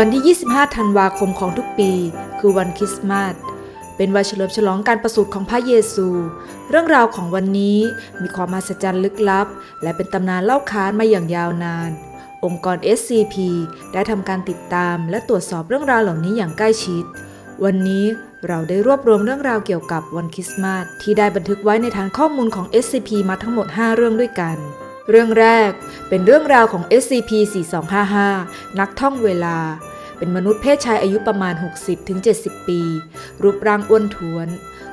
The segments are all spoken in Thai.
วันที่ 25 ธันวาคมของทุกปี คือวันคริสต์มาส เป็นวันเฉลิมฉลองการประสูติของพระเยซู เรื่องราวของวันนี้มีความมหัศจรรย์ลึกลับ และเป็นตำนานเล่าค้านมาอย่างยาวนาน องค์กร SCP ได้ทำการติดตามและตรวจสอบเรื่องราวเหล่านี้อย่างใกล้ชิด วันนี้เราได้รวบรวมเรื่องราวเกี่ยวกับวันคริสต์มาสที่ได้บันทึกไว้ในฐานข้อมูลของ SCP มาทั้งหมด 5 เรื่องด้วยกัน เรื่องแรกเป็นเรื่องราวของ SCP-4255 นักท่องเวลา เป็นมนุษย์เพศชายอายุประมาณ 60-70 ปี รูปร่างอ้วนท้วน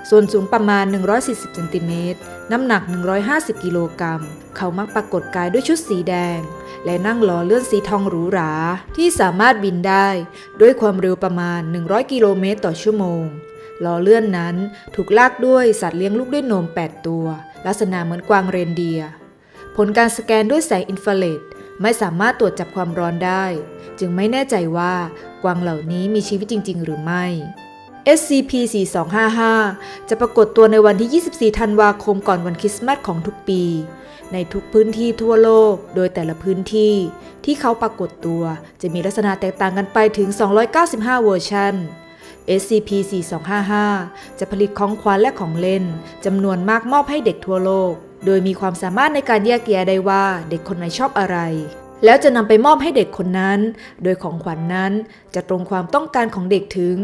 ส่วนสูงประมาณ 140เซนติเมตร น้ำหนัก 150 กิโลกรัม เขามักปรากฏกายด้วยชุดสีแดง และนั่งล้อเลื่อนสีทองหรูหรา ที่สามารถบินได้ ด้วยความเร็วประมาณ 100 กิโลเมตรต่อชั่วโมงล้อเลื่อนนั้นถูกลากด้วยสัตว์เลี้ยงลูกด้วยนม 8 ตัว ลักษณะเหมือนกวางเรนเดียร์ ผลการสแกนด้วยแสงอินฟราเรดไม่สามารถตรวจจับความร้อนได้ จึงไม่แน่ใจว่ากวางเหล่านี้มีชีวิตจริง ๆ หรือไม่ SCP-4255 จะปรากฏตัวในวันที่ 24 ธันวาคมก่อนวันคริสต์มาสของทุกปี ในทุกพื้นที่ทั่วโลก โดยแต่ละพื้นที่ ที่เขาปรากฏตัวจะมีลักษณะแตกต่างกันไปถึง 295 เวอร์ชัน SCP-4255 จะผลิตของขวัญและของเล่นจำนวนมากมอบให้เด็กทั่วโลก โดยมีความสามารถในการแยกแยะได้ว่าเด็กคนไหนชอบอะไร แล้วจะนำไปมอบให้เด็กคนนั้น โดยของขวัญนนั้นจะตรงความต้องการของเด็กถึง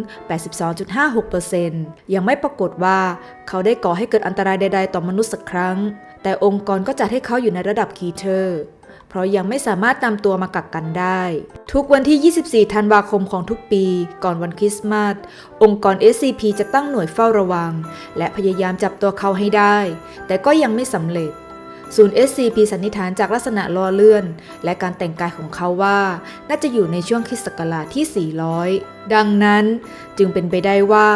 82.56%ยังไม่ปรากฏว่าเขาได้ก่อให้เกิดอันตรายใด ๆ ต่อมนุษย์สักครั้ง แต่องค์กรก็จัดให้เขาอยู่ในระดับคีเทอร์ เพราะยังไม่สามารถนำตัวมากักกันได้ ทุกวันที่ 24 ธันวาคมของทุกปี ก่อนวันคริสต์มาส องค์กร SCP จะตั้งหน่วยเฝ้าระวัง และพยายามจับตัวเขาให้ได้ แต่ก็ยังไม่สำเร็จศูนย์ SCP สันนิษฐานจากลักษณะล้อเลื่อน และการแต่งกายของเขาว่า น่าจะอยู่ในช่วงคริสตศักราชที่ 400 ดังนั้นจึงเป็นไปได้ว่า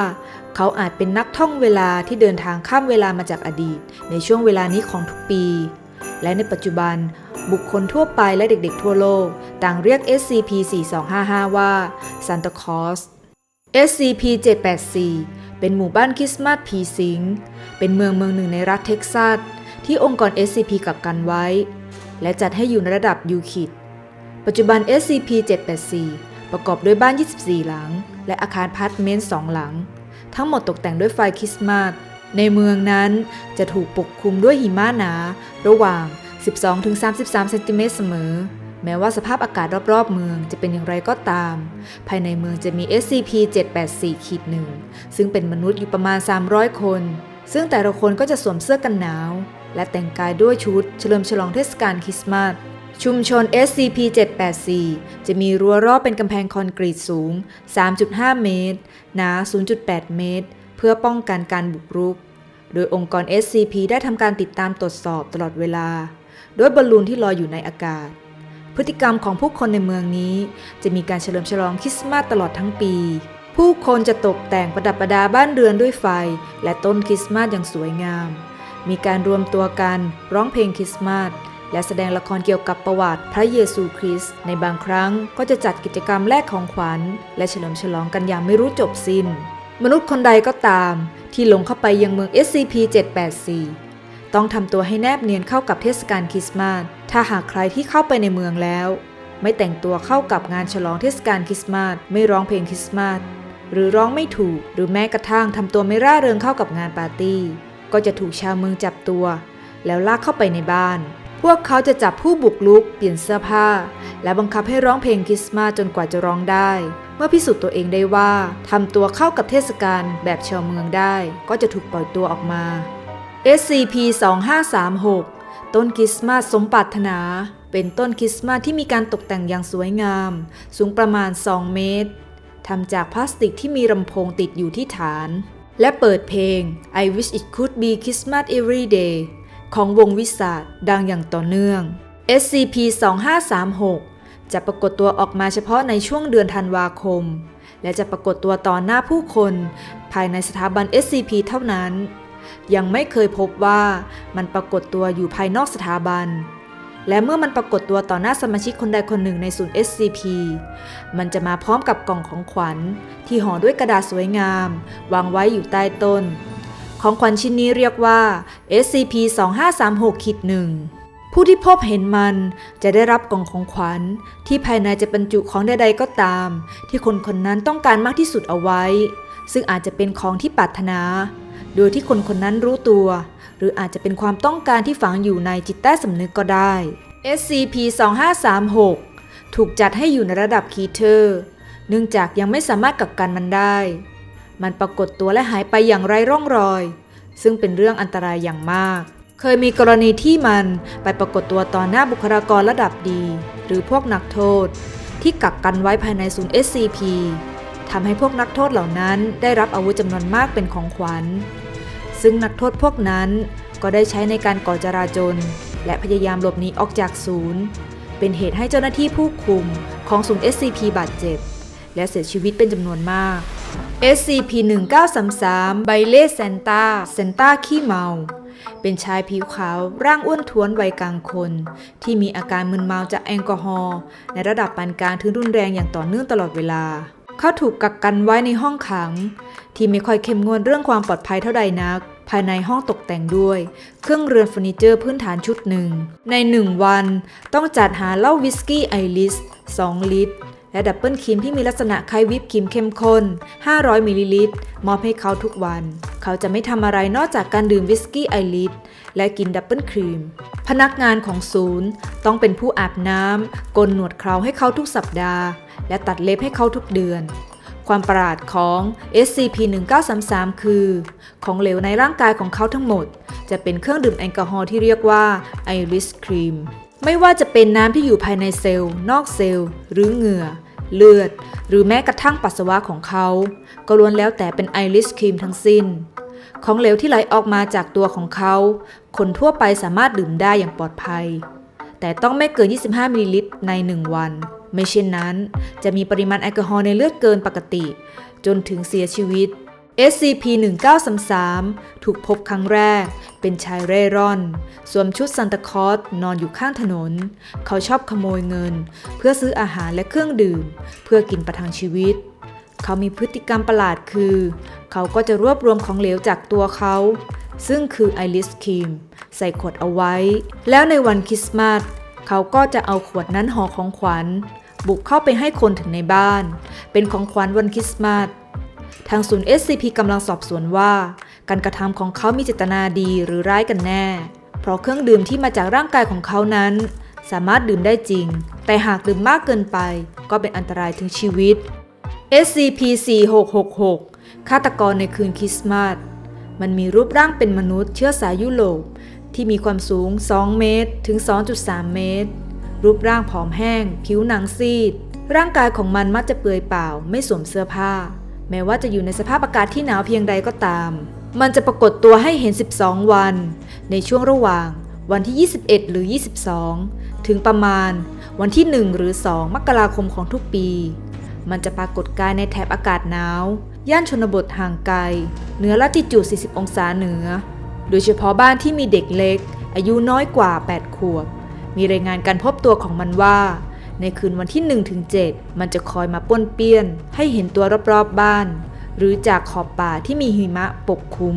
เขาอาจเป็นนักท่องเวลาที่เดินทางข้ามเวลามาจากอดีต ในช่วงเวลานี้ของทุกปี และในปัจจุบัน บุคคลทั่วไปและเด็กๆทั่วโลก ต่างเรียก SCP-4255 ว่า Santa Claus SCP-784 เป็นหมู่บ้านคริสต์มาสผีสิง เป็นเมืองเมืองหนึ่งในรัฐเท็กซัส ที่องค์กร SCP กักกันไว้ และจัดให้อยู่ในระดับยูคิด ปัจจุบัน SCP-784 ประกอบด้วยบ้าน 24 หลัง และอาคารพาร์ตเมนต์ 2 หลัง ทั้งหมดตกแต่งด้วยไฟคริสต์มาสในเมืองนั้นจะถูกปกคลุมด้วยหิมะหนา ระหว่าง 12-33 เซนติเมตรเสมอ แม้ว่าสภาพอากาศรอบๆ เมืองจะเป็นอย่างไรก็ตาม ภายในเมืองจะมี SCP-784 ขีดหนึ่งซึ่งเป็นมนุษย์อยู่ประมาณ 300 คน ซึ่งแต่ละคนก็จะสวมเสื้อกันหนาว และแต่งกายด้วยชุดเฉลิมฉลองเทศกาลคริสต์มาสชุมชน SCP-784 จะมีรั้วรอบเป็นกำแพงคอนกรีตสูง 3.5 เมตร หนา 0.8 เมตร เพื่อป้องกันการบุกรุก โดยองค์กร SCP ได้ทำการติดตามตรวจสอบตลอดเวลา ด้วยบอลลูนที่ลอยอยู่ในอากาศ พฤติกรรมของผู้คนในเมืองนี้ จะมีการเฉลิมฉลองคริสต์มาสตลอดทั้งปี ผู้คนจะตกแต่งประดับประดาบ้านเรือนด้วยไฟ และต้นคริสต์มาสอย่างสวยงาม มีการรวมตัวกันร้องเพลงคริสต์มาสและแสดงละครเกี่ยวกับประวัติพระเยซูคริสต์ในบางครั้งก็จะจัดกิจกรรมแลกของขวัญ และเฉลิมฉลองกันอย่างไม่รู้จบสิ้น มนุษย์คนใดก็ตาม ที่หลงเข้าไปยังเมือง SCP-784 ต้องทำตัวให้แนบเนียนเข้ากับเทศกาลคริสต์มาส ถ้าหากใครที่เข้าไปในเมืองแล้ว ไม่แต่งตัวเข้ากับงานฉลองเทศกาลคริสต์มาส ไม่ร้องเพลงคริสต์มาส หรือร้องไม่ถูก หรือแม้กระทั่งทำตัวไม่ร่าเริงเข้ากับงานปาร์ตี้ ก็จะถูกชาวเมืองจับตัว แล้วลากเข้าไปในบ้าน พวกเขาจะจับผู้บุกรุก เปลี่ยนเสื้อผ้า และบังคับให้ร้องเพลงคริสต์มาสจนกว่าจะร้องได้เมื่อพิสูจน์ตัวเองได้ว่าทำตัวเข้ากับเทศกาลแบบชาวเมืองได้ ก็จะถูกปล่อยตัวออกมา SCP-2536 ต้นคริสต์มาสสมปรารถนา เป็นต้นคริสต์มาสที่มีการตกแต่งอย่างสวยงาม สูงประมาณ 2 เมตรทำจากพลาสติกที่มีลำโพงติดอยู่ที่ฐาน และเปิดเพลง I wish it could be Christmas every day ของวงวิสาดดังอย่างต่อเนื่อง SCP-2536 จะปรากฏตัวออกมาเฉพาะในช่วงเดือนธันวาคม และจะปรากฏตัวต่อหน้าผู้คน ภายในสถาบัน SCP เท่านั้น ยังไม่เคยพบว่ามันปรากฏตัวอยู่ภายนอกสถาบัน และเมื่อมันปรากฏตัวต่อหน้าสมาชิกคนใดคนหนึ่งในศูนย์ SCP มันจะมาพร้อมกับกล่องของขวัญ ที่ห่อด้วยกระดาษสวยงาม วางไว้อยู่ใต้ต้น ของขวัญชิ้นนี้เรียกว่า SCP 2536ขีดหนึ่งผู้ที่พบเห็นมันจะได้รับกล่องของขวัญ ที่ภายในจะบรรจุของใดๆก็ตาม ที่คนคนนั้นต้องการมากที่สุดเอาไว้ ซึ่งอาจจะเป็นของที่ปรารถนา โดยที่คนคนนั้นรู้ตัว หรืออาจจะเป็นความต้องการที่ฝังอยู่ในจิตใต้สำนึกก็ได้ SCP-2536 ถูกจัดให้อยู่ในระดับคีเทอร์เนื่องจากยังไม่สามารถกักกันมันได้ มันปรากฏตัวและหายไปอย่างไร้ร่องรอย ซึ่งเป็นเรื่องอันตรายอย่างมาก เคยมีกรณีที่มันไปปรากฏตัวต่อหน้าบุคลากรระดับดี หรือพวกนักโทษ ที่กักกันไว้ภายในศูนย์ SCP ทำให้พวกนักโทษเหล่านั้นได้รับอาวุธจำนวนมากเป็นของขวัญ ซึ่งนักโทษพวกนั้นก็ได้ใช้ในการก่อจราจน และพยายามหลบหนีออกจากศูนย์ เป็นเหตุให้เจ้าหน้าที่ผู้คุมของศูนย์ SCP บาดเจ็บ และเสียชีวิตเป็นจำนวนมาก SCP-1933 ไบเล่เซนตาเซนตาขี้เมา เป็นชายผิวขาวร่างอ้วนท้วนวัยกลางคน ที่มีอาการมึนเมาจากแอลกอฮอล์ในระดับปานกลางถึงรุนแรงอย่างต่อเนื่องตลอดเวลา เขาถูกกักกันไว้ในห้องขัง ที่ไม่ค่อยเข้มงวดเรื่องความปลอดภัยเท่าใดนัก ภายในห้องตกแต่งด้วย เครื่องเรือนเฟอร์นิเจอร์พื้นฐานชุดหนึ่ง ในหนึ่งวันต้องจัดหาเหล้าวิสกี้ไอริส 2 ลิตร และดับเบิลครีมที่มีลักษณะคล้ายวิปครีมเข้มข้น 500 มิลลิลิตร มอบให้เขาทุกวัน เขาจะไม่ทำอะไรนอกจากการดื่มวิสกี้ไอริสและกินดับเบิลครีม พนักงานของศูนย์ ต้องเป็นผู้อาบน้ำกลหนวดเคราให้เขาทุกสัปดาห์ และตัดเล็บให้เขาทุกเดือน ความประหลาดของ SCP-1933 คือ ของเหลวในร่างกายของเขาทั้งหมด จะเป็นเครื่องดื่มแอลกอฮอล์ที่เรียกว่าไอริสครีมไม่ว่าจะเป็นน้ำที่อยู่ภายในเซลล์ นอกเซลล์ หรือเหงื่อ เลือด หรือแม้กระทั่งปัสสาวะของเขา ก็ล้วนแล้วแต่เป็นไอริสครีมทั้งสิ้น ของเหลวที่ไหลออกมาจากตัวของเขา คนทั่วไปสามารถดื่มได้อย่างปลอดภัย แต่ต้องไม่เกิน 25มิลลิลิตรใน 1 วัน ไม่เช่นนั้น จะมีปริมาณแอลกอฮอล์ในเลือดเกินปกติ จนถึงเสียชีวิต SCP-1933 ถูกพบครั้งแรก เป็นชายเร่ร่อน สวมชุดซันตาคอสนอนอยู่ข้างถนน เขาชอบขโมยเงิน เพื่อซื้ออาหารและเครื่องดื่ม เพื่อกินประทังชีวิต เขามีพฤติกรรมประหลาดคือ เขาก็จะรวบรวมของเหลวจากตัวเขา ซึ่งคือไอริสครีม ใส่ขวดเอาไว้ แล้วในวันคริสต์มาสเขาก็จะเอาขวดนั้นห่อของขวัญ บุกเข้าไปให้คนถึงในบ้าน เป็นของขวัญวันคริสต์มาส ทางศูนย์ SCP กำลังสอบสวนว่า การกระทำของเขามีเจตนาดีหรือร้ายกันแน่ เพราะเครื่องดื่มที่มาจากร่างกายของเขานั้น สามารถดื่มได้จริง แต่หากดื่มมากเกินไป ก็เป็นอันตรายถึงชีวิต SCP-4666 ฆาตกรในคืนคริสต์มาสมันมีรูปร่างเป็นมนุษย์เชื้อสายยุโรปที่มีความสูง 2 เมตร ถึง 2.3 เมตร รูปร่างผอมแห้ง ผิวหนังซีด ร่างกายของมันมักจะเปลือยเปล่า ไม่สวมเสื้อผ้า แม้ว่าจะอยู่ในสภาพอากาศที่หนาวเพียงใดก็ตาม มันจะปรากฏตัวให้เห็น 12 วัน ในช่วงระหว่างวันที่ 21 หรือ 22 ถึงประมาณวันที่ 1 หรือ 2 มกราคมของทุกปี มันจะปรากฏกายในแถบอากาศหนาว ย่านชนบทห่างไกล เหนือลัติจูด 40 องศาเหนือ โดยเฉพาะบ้านที่มีเด็กเล็ก อายุน้อยกว่า 8 ขวบ มีรายงานการพบตัวของมันว่า ในคืนวันที่1ถึง7มันจะคอยมาป้วนเปี้ยน ให้เห็นตัวรอบๆบบ้าน หรือจากขอบป่าที่มีหิมะปกคลุม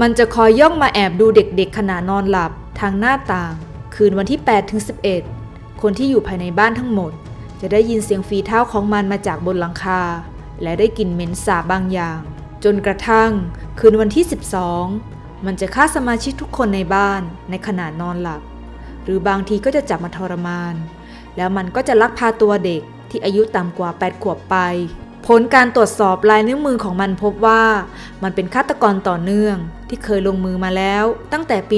มันจะคอยย่องมาแอบดูเด็กๆขณะนอนหลับทางหน้าต่าง คืนวันที่8ถึง11 คนที่อยู่ภายในบ้านทั้งหมด จะได้ยินเสียงฝีเท้าของมันมาจากบนหลังคา และได้กลิ่นเหม็นสาบบางอย่าง จนกระทั่ง คืนวันที่ 12 มันจะฆ่าสมาชิกทุกคนในบ้านในขณะนอนหลับ หรือบางทีก็จะจับมาทรมาน แล้วมันก็จะลักพาตัวเด็กที่อายุต่ำกว่า 8 ขวบไป ผลการตรวจสอบลายนิ้วมือของมันพบว่า มันเป็นฆาตกรต่อเนื่องที่เคยลงมือมาแล้วตั้งแต่ปี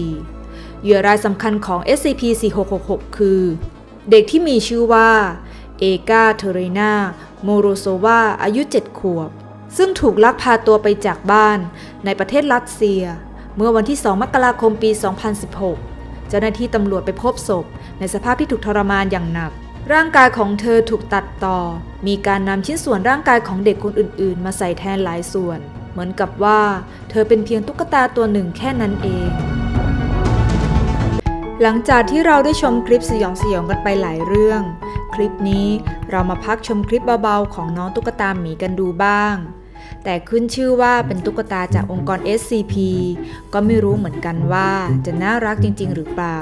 1974 เหยื่อรายสำคัญของ SCP-4666 คือ เด็กที่มีชื่อว่า เอกาเทเรนาโมโรโซวาอายุ 7 ขวบ ซึ่งถูกลักพาตัวไปจากบ้านในประเทศรัสเซีย เมื่อวันที่ 2 มกราคมปี 2016 เจ้าหน้าที่ตำรวจไปพบศพ ในสภาพที่ถูกทรมานอย่างหนัก ร่างกายของเธอถูกตัดต่อ มีการนำชิ้นส่วนร่างกายของเด็กคนอื่น ๆ มาใส่แทนหลายส่วน เหมือนกับว่า เธอเป็นเพียงตุ๊กตาตัวหนึ่งแค่นั้นเอง หลังจากที่เราได้ชมคลิปสยองสยองกันไปหลายเรื่อง คลิปนี้เรามาพักชมคลิปเบา ๆ ของน้องตุ๊กตาหมีกันดูบ้าง แต่ขึ้นชื่อว่าเป็นตุ๊กตาจากองค์กร SCP ก็ไม่รู้เหมือนกันว่าจะน่ารักจริง ๆ หรือเปล่า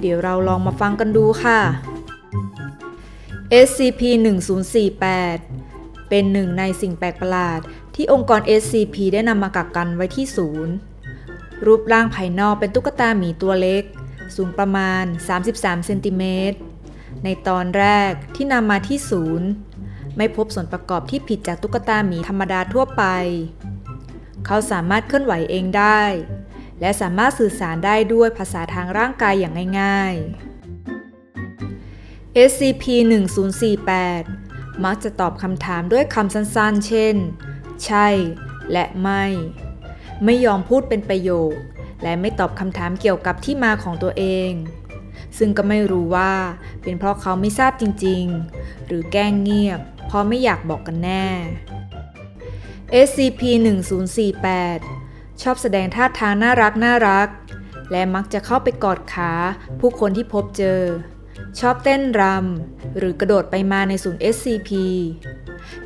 เดี๋ยวเราลองมาฟังกันดูค่ะ SCP-1048 เป็นหนึ่งในสิ่งแปลกประหลาด ที่องค์กร SCP ได้นำมากักกันไว้ที่ศูนย์ รูปร่างภายนอกเป็นตุ๊กตาหมีตัวเล็ก สูงประมาณ 33 เซนติเมตร ในตอนแรกที่นำมาที่ศูนย์ ไม่พบส่วนประกอบที่ผิดจากตุ๊กตาหมีธรรมดาทั่วไป เขาสามารถเคลื่อนไหวเองได้ และสามารถสื่อสารได้ด้วยภาษาทางร่างกายอย่างง่าย ๆ SCP-1048 มักจะตอบคำถามด้วยคำสั้นๆ เช่น ใช่ และไม่ ไม่ยอมพูดเป็นประโยค และไม่ตอบคำถามเกี่ยวกับที่มาของตัวเอง ซึ่งก็ไม่รู้ว่าเป็นเพราะเขาไม่ทราบจริง ๆ หรือแกล้งเงียบ เพราะไม่อยากบอกกันแน่ SCP-1048 ชอบแสดงท่าทางน่ารักน่ารัก และมักจะเข้าไปกอดขาผู้คนที่พบเจอ ชอบเต้นรำหรือกระโดดไปมาในศูนย์ SCP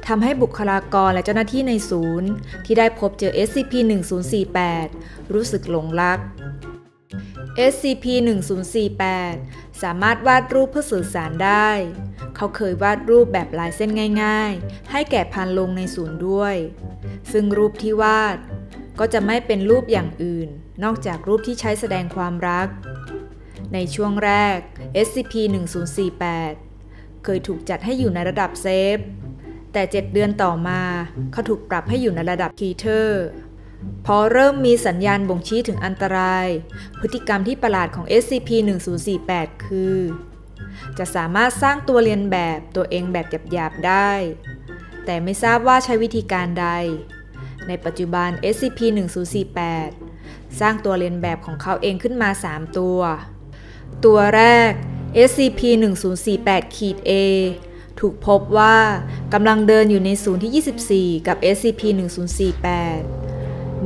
ทำให้บุคลากรและเจ้าหน้าที่ในศูนย์ ที่ได้พบเจอ SCP-1048 รู้สึกหลงรัก SCP-1048 สามารถวาดรูปเพื่อสื่อสารได้ เขาเคยวาดรูปแบบลายเส้นง่าย ๆ ให้แก่พันลงในศูนย์ด้วย ซึ่งรูปที่วาดก็จะไม่เป็นรูปอย่างอื่น นอกจากรูปที่ใช้แสดงความรัก ในช่วงแรก SCP-1048 เคยถูกจัดให้อยู่ในระดับเซฟ แต่ 7 เดือนต่อมา เขาถูกปรับให้อยู่ในระดับคีเทอร์ พอเริ่มมีสัญญาณบ่งชี้ถึงอันตราย พฤติกรรมที่ประหลาดของ SCP-1048 คือ จะสามารถสร้างตัวเรียนแบบตัวเองแบบหยาบๆได้ แต่ไม่ทราบว่าใช้วิธีการใด ในปัจจุบัน SCP-1048 สร้างตัวเรียนแบบของเขาเองขึ้นมา 3 ตัว ตัวแรก SCP-1048-A ถูกพบว่ากำลังเดินอยู่ในศูนย์ที่ 24 กับ SCP-1048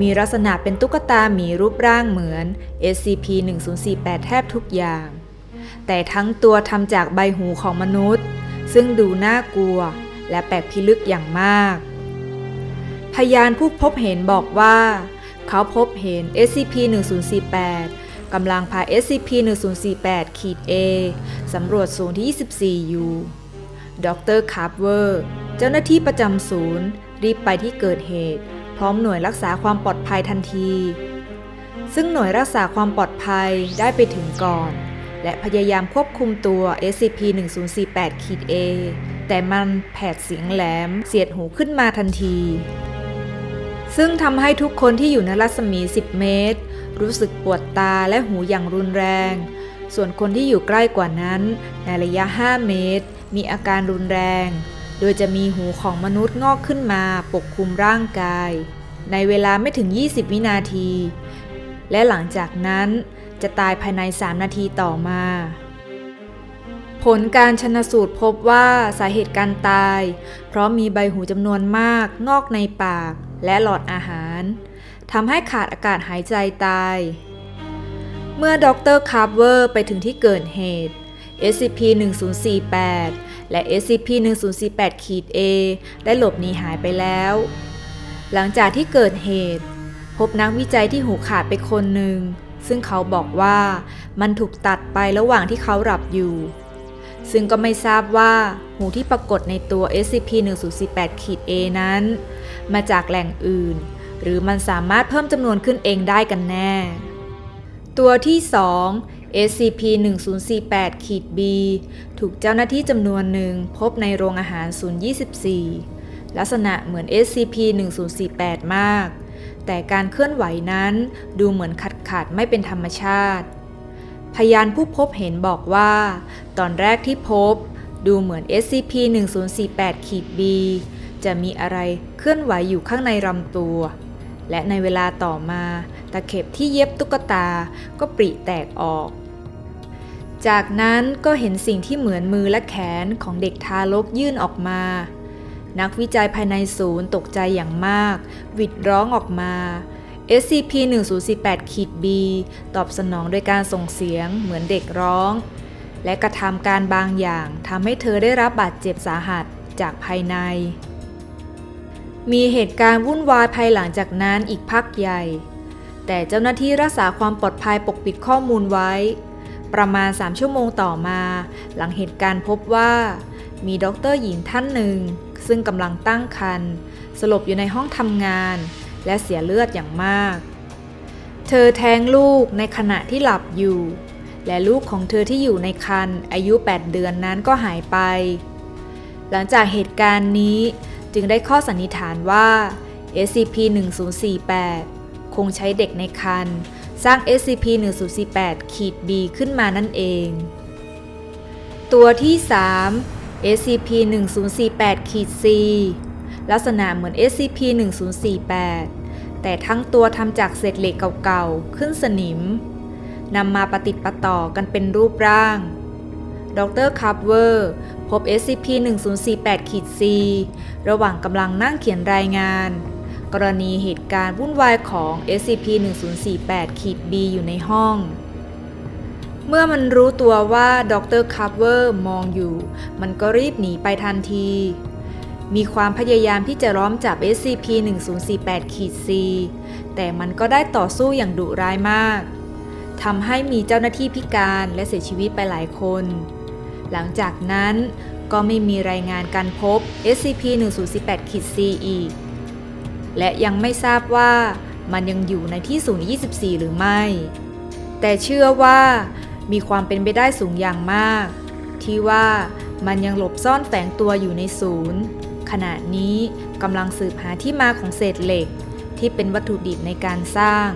มีลักษณะเป็นตุ๊กตาหมีรูปร่างเหมือน SCP-1048 แทบทุกอย่าง แต่ทั้งตัวทำจากใบหูของมนุษย์ ซึ่งดูน่ากลัวและแปลกพิลึกอย่างมาก พยานผู้พบเห็นบอกว่า เขาพบเห็น SCP-1048 กำลังพา SCP-1048-A สำรวจศูนย์ที่ 24 อยู่ ดรคาร์เวอร์ เจ้าหน้าที่ประจำศูนย์ รีบไปที่เกิดเหตุ ร้อมหน่วยรักษาความปลอดภัยทันที ซึ่งหน่วยรักษาความปลอดภัยได้ไปถึงก่อน และพยายามควบคุมตัว SCP-1048-A แต่มันแผดเสียงแหลมเสียดหูขึ้นมาทันที ซึ่งทำให้ทุกคนที่อยู่ในรัศมี 10 เมตร รู้สึกปวดตาและหูอย่างรุนแรง ส่วนคนที่อยู่ใกล้กว่านั้นในระยะ 5 เมตร มีอาการรุนแรง โดยจะมีหูของมนุษย์งอกขึ้นมาปกคลุมร่างกาย ในเวลาไม่ถึง 20 วินาที และหลังจากนั้นจะตายภายใน 3 นาทีต่อมา ผลการชนสูตรพบว่าสาเหตุการตาย เพราะมีใบหูจำนวนมากงอกในปากและหลอดอาหารทำให้ขาดอากาศหายใจตาย เมื่อดรคาร์เวอร์ไปถึงที่เกิดเหตุ SCP-1048 และ SCP-1048-A ได้หลบหนีหายไปแล้ว หลังจากที่เกิดเหตุ พบนักวิจัยที่หูขาดไปคนหนึ่ง ซึ่งเขาบอกว่ามันถูกตัดไประหว่างที่เขาหลับอยู่ ซึ่งก็ไม่ทราบว่าหูที่ปรากฏในตัว SCP-1048-A นั้น มาจากแหล่งอื่น หรือมันสามารถเพิ่มจำนวนขึ้นเองได้กันแน่ ตัวที่ 2 SCP-1048-B ถูกเจ้าหน้าที่จำนวนหนึ่งพบในโรงอาหาร 024 ลักษณะเหมือน SCP-1048 มาก แต่การเคลื่อนไหวนั้นดูเหมือนขัดขาดไม่เป็นธรรมชาติ พยานผู้พบเห็นบอกว่า ตอนแรกที่พบดูเหมือน SCP-1048-B จะมีอะไรเคลื่อนไหวอยู่ข้างในลำตัว และในเวลาต่อมา ตะเข็บที่เย็บตุ๊กตาก็ปริแตกออก จากนั้นก็เห็นสิ่งที่เหมือนมือและแขนของเด็กทารกยื่นออกมา นักวิจัยภายในศูนย์ตกใจอย่างมาก วิดร้องออกมา SCP-1048-B ตอบสนองโดยการส่งเสียงเหมือนเด็กร้อง และกระทำการบางอย่างทำให้เธอได้รับบาดเจ็บสาหัสจากภายใน มีเหตุการณ์วุ่นวายภายหลังจากนั้นอีกพักใหญ่ แต่เจ้าหน้าที่รักษาความปลอดภัยปกปิดข้อมูลไว้ ประมาณ 3 ชั่วโมงต่อมา หลังเหตุการณ์พบว่า มีด็อกเตอร์หญิงท่านหนึ่ง ซึ่งกำลังตั้งครรภ์สลบอยู่ในห้องทำงาน และเสียเลือดอย่างมาก เธอแท้งลูกในขณะที่หลับอยู่ และลูกของเธอที่อยู่ในครรภ์อายุ 8 เดือนนั้นก็หายไป หลังจากเหตุการณ์นี้จึงได้ข้อสันนิษฐานว่า SCP-1048 คงใช้เด็กในครรภ์ สร้าง SCP-1048 ขีด B ขึ้นมานั่นเอง ตัวที่ 3 SCP-1048 ขีด C ลักษณะเหมือน SCP-1048 แต่ทั้งตัวทำจากเศษเหล็กเก่าๆ ขึ้นสนิม นำมาประติดประต่อกันเป็นรูปร่าง ดรคัพเวอร์ พบ SCP-1048 ขีด C ระหว่างกำลังนั่งเขียนรายงาน กรณีเหตุการณ์วุ่นวายของ SCP-1048 ขีด B อยู่ในห้อง เมื่อมันรู้ตัวว่าดรคัพเวอร์มองอยู่ มันก็รีบหนีไปทันที มีความพยายามที่จะล้อมจับ SCP-1048 ขีด C แต่มันก็ได้ต่อสู้อย่างดุร้ายมากทำให้มีเจ้าหน้าที่พิการและเสียชีวิตไปหลายคน หลังจากนั้นก็ไม่มีรายงานการพบ SCP-1048 ขีด C อีก และยังไม่ทราบว่ามันยังอยู่ในที่ศูนย์24 หรือไม่ แต่เชื่อว่ามีความเป็นไปได้สูงอย่างมาก ที่ว่ามันยังหลบซ่อนแฝงตัวอยู่ในศูนย์ ขณะนี้กำลังสืบหาที่มาของเศษเหล็ก ที่เป็นวัตถุดิบในการสร้าง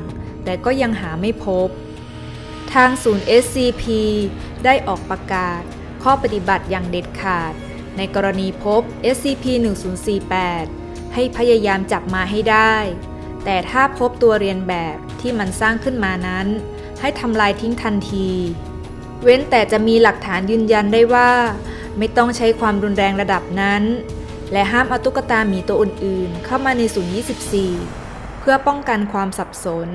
แต่ก็ยังหาไม่พบ ทางศูนย์ SCP ได้ออกประกาศ ข้อปฏิบัติอย่างเด็ดขาด ในกรณีพบ SCP-1048 ให้พยายามจับมาให้ได้ แต่ถ้าพบตัวเรียนแบบที่มันสร้างขึ้นมานั้น ให้ทำลายทิ้งทันที เว้นแต่จะมีหลักฐานยืนยันได้ว่า ไม่ต้องใช้ความรุนแรงระดับนั้น และห้ามเอาตุ๊กตาหมีตัวอื่นๆ เข้ามาในศูนย์24 เพื่อป้องกันความสับสน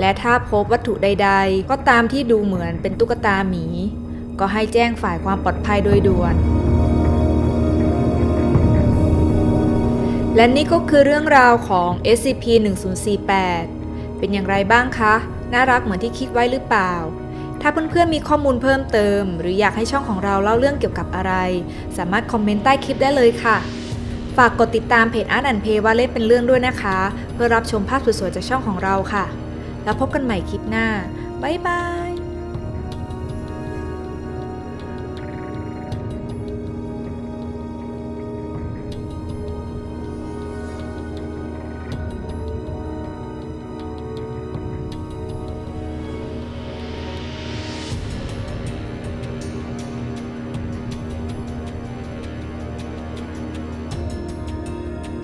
และถ้าพบวัตถุใด ๆ ก็ตามที่ดูเหมือนเป็นตุ๊กตาหมี ก็ให้แจ้งฝ่ายความปลอดภัยโดยด่วน และนี่ก็คือเรื่องราวของ SCP-1048 เป็นอย่างไรบ้างคะ น่ารักเหมือนที่คิดไว้หรือเปล่า ถ้าเพื่อนๆมีข้อมูลเพิ่มเติม หรืออยากให้ช่องของเราเล่าเรื่องเกี่ยวกับอะไร สามารถคอมเมนต์ใต้คลิปได้เลยค่ะ ฝากกดติดตามเพจ Art and Play ว่าเล่นเป็นเรื่องด้วยนะคะ เพื่อรับชมภาพสวยๆจากช่องของเราค่ะ แล้วพบกันใหม่คลิปหน้า บ๊ายบาย